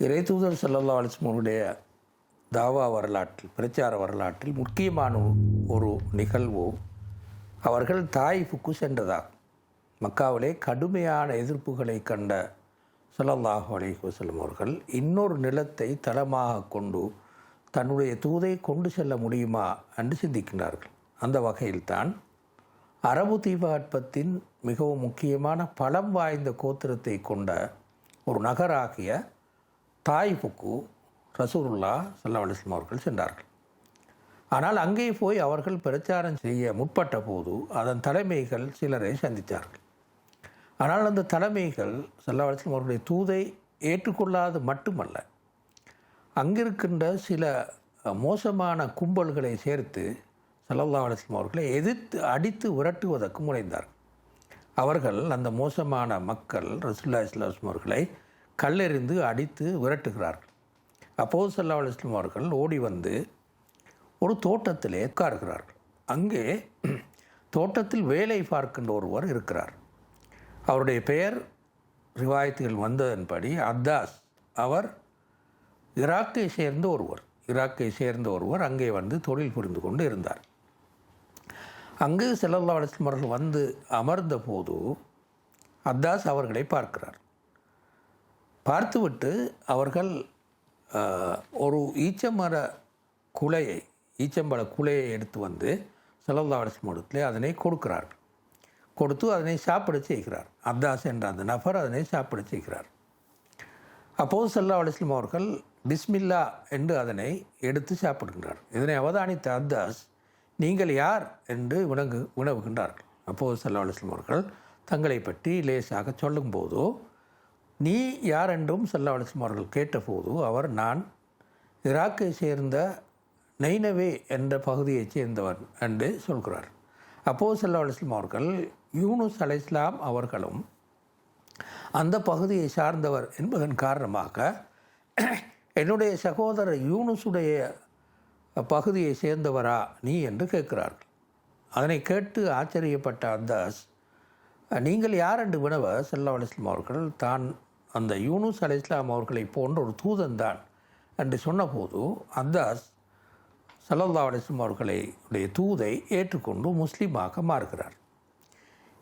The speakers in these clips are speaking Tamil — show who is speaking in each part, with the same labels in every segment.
Speaker 1: இறை செல்லல்லா அலிஸ்மனுடைய தாவா வரலாற்றில் பிரச்சார வரலாற்றில் முக்கியமான ஒரு நிகழ்வு அவர்கள் தாயிஃபுக்கு சென்றதாகும் மக்காவிலே கடுமையான எதிர்ப்புகளை கண்ட ஸல்லல்லாஹு அலைஹி வஸல்லம் அவர்கள் இன்னொரு நிலத்தை தளமாக கொண்டு தன்னுடைய தூதை கொண்டு செல்ல முடியுமா என்று சிந்திக்கின்றார்கள். அந்த வகையில்தான் அரபு தீபாட்பத்தின் மிகவும் முக்கியமான பலம் வாய்ந்த கோத்திரத்தை கொண்ட ஒரு நகராகிய தாய்ஃபுக்கு ரசூருல்லா சல்லா அலிஸ்லாம் அவர்கள் சென்றார்கள். ஆனால் அங்கே போய் அவர்கள் பிரச்சாரம் செய்ய முற்பட்ட போது அதன் தலைமைகள் சிலரை சந்தித்தார்கள். ஆனால் அந்த தலைமைகள் சல்லா அலிஸ்லாம் அவர்களுடைய தூதை ஏற்றுக்கொள்ளாது மட்டுமல்ல அங்கிருக்கின்ற சில மோசமான கும்பல்களை சேர்த்து சல்லல்லா அலிஸ்லாம் அவர்களை எதிர்த்து அடித்து விரட்டுவதற்கு முனைந்தார்கள். அவர்கள் அந்த மோசமான மக்கள் ரசுல்லா இஸ்லாம் அவர்களை கல்லெறிந்து அடித்து விரட்டுகிறார்கள். அப்போது சல்லா அலுவலம் அவர்கள் ஓடி வந்து ஒரு தோட்டத்திலே உட்காருகிறார்கள். அங்கே தோட்டத்தில் வேலை பார்க்கின்ற ஒருவர் இருக்கிறார். அவருடைய பெயர் ரிவாயத்துகள் வந்ததன்படி அத்தாஸ் அவர் ஈராக்கை சேர்ந்த ஒருவர். ஈராக்கை சேர்ந்த ஒருவர் அங்கே வந்து தொழில் புரிந்து கொண்டு இருந்தார். அங்கு செல்லல்லா அலிஸ்லாம் அவர்கள் வந்து அமர்ந்த போது அத்தாஸ் அவர்களை பார்க்கிறார். பார்த்துவிட்டு அவர்கள் ஒரு ஈச்சமர குலையை ஈச்சம்பழ குலையை எடுத்து வந்து செலவுதாவடசி அலிஸ்லாம் அதனை கொடுக்கிறார்கள். கொடுத்து அதனை சாப்பிட செய்கிறார். அத்தாஸ் என்ற அந்த நபர் அதனை சாப்பிட செய்கிறார். அப்போது சல்லா அலிஸ்லாம் அவர்கள் பிஸ்மில்லா என்று அதனை எடுத்து சாப்பிடுகின்றார். இதனை அவதானித்த அத்தாஸ் நீங்கள் யார்? என்று விளங்கு வினவுகின்றார்கள். அப்போது சல்லா அலிஸ்லாம் அவர்கள் தங்களை பற்றி லேசாக சொல்லும்போதோ நீ யார் என்றும் அவர்கள் கேட்டபோது அவர் நான் ஈராக்கை சேர்ந்த நெய்னவே என்ற பகுதியைச் சேர்ந்தவன் என்று சொல்கிறார். அப்போது சல்லா அலிஸ்லாம் அவர்கள் யூனுஸ் அலை இஸ்லாம் அவர்களும் அந்த பகுதியை சார்ந்தவர் என்பதன் காரணமாக என்னுடைய சகோதரர் யூனுஸுடைய பகுதியை சேர்ந்தவரா நீ என்று கேட்கிறார்கள். அதனை கேட்டு ஆச்சரியப்பட்ட அந்தாஸ் நீங்கள் யார் என்று வினவ? சல்லா அலிஸ்லாம் அவர்கள் தான் அந்த யூனுஸ் அலி இஸ்லாம் அவர்களை போன்ற ஒரு தூதன்தான் என்று சொன்னபோது அந்தாஸ் சல்லல்லா அலிஸ்லாம் அவர்களை உடைய தூதை ஏற்றுக்கொண்டு முஸ்லீமாக மாறுகிறார்.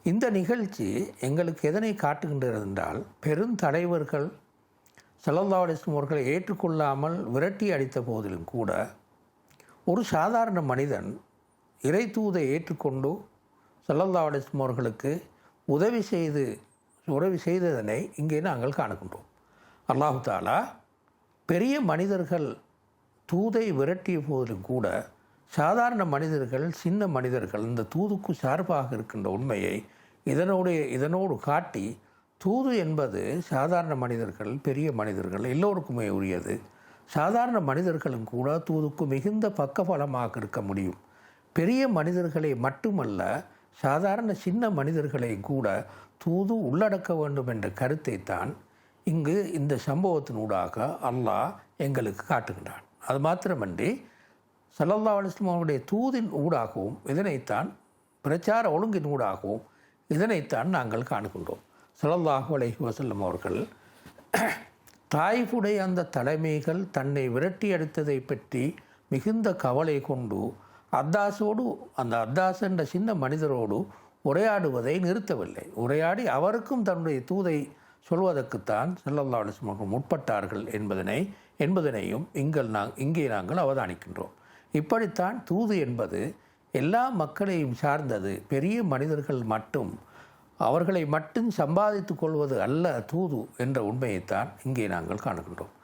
Speaker 1: இந்த நிகழ்ச்சி எங்களுக்கு எதனை காட்டுகின்றது என்றால் பெருந்தலைவர்கள் சல்லல்லா அலிஸ்லாம் அவர்களை ஏற்றுக்கொள்ளாமல் விரட்டி அடித்த போதிலும் கூட ஒரு சாதாரண மனிதன் இறை தூதை ஏற்றுக்கொண்டு சல்லல்லா அலிஸ்லாம் அவர்களுக்கு உதவி செய்து உறவு செய்ததனை இங்கே நாங்கள் காணுகின்றோம். அல்லாஹு தாலா பெரிய மனிதர்கள் தூதை விரட்டிய போதிலும் கூட சாதாரண மனிதர்கள் சின்ன மனிதர்கள் இந்த தூதுக்கு சார்பாக இருக்கின்ற உண்மையை இதனுடைய இதனோடு காட்டி தூது என்பது சாதாரண மனிதர்கள் பெரிய மனிதர்கள் எல்லோருக்குமே உரியது. சாதாரண மனிதர்களும் கூட தூதுக்கு மிகுந்த பக்கபலமாக இருக்க முடியும். பெரிய மனிதர்களை மட்டுமல்ல சாதாரண சின்ன மனிதர்களை கூட தூது உள்ளடக்க வேண்டும் என்ற கருத்தை தான் இங்கு இந்த சம்பவத்தினூடாக அல்லாஹ் எங்களுக்கு காட்டுகின்றான். அது மாத்திரமன்றி சல்லல்லா அலிஸ்லாமுடைய தூதின் ஊடாகவும் இதனைத்தான் பிரச்சார ஒழுங்கின் ஊடாகவும் இதனைத்தான் நாங்கள் காணுகின்றோம். சலல்லாஹு அலஹி வசல்லம் அவர்கள் தாய்ஃபுடைய அந்த தலைமைகள் தன்னை விரட்டி அடித்ததை பற்றி மிகுந்த கவலை கொண்டு அத்தாஸோடு அந்த அத்தாஸ் என்ற சின்ன மனிதரோடு உரையாடுவதை நிறுத்தவில்லை. உரையாடி அவருக்கும் தன்னுடைய தூதை சொல்வதற்குத்தான் ஸல்லல்லாஹு அலைஹி முற்பட்டார்கள் என்பதனை என்பதனையும் இங்கள் நாங்கள் இங்கே நாங்கள் அவதானிக்கின்றோம். இப்படித்தான் தூது என்பது எல்லா மக்களையும் சார்ந்தது. பெரிய மனிதர்கள் மட்டும் அவர்களை மட்டும் சம்பாதித்துக் கொள்வது அல்ல தூது என்ற உண்மையைத்தான் இங்கே நாங்கள் காணுகின்றோம்.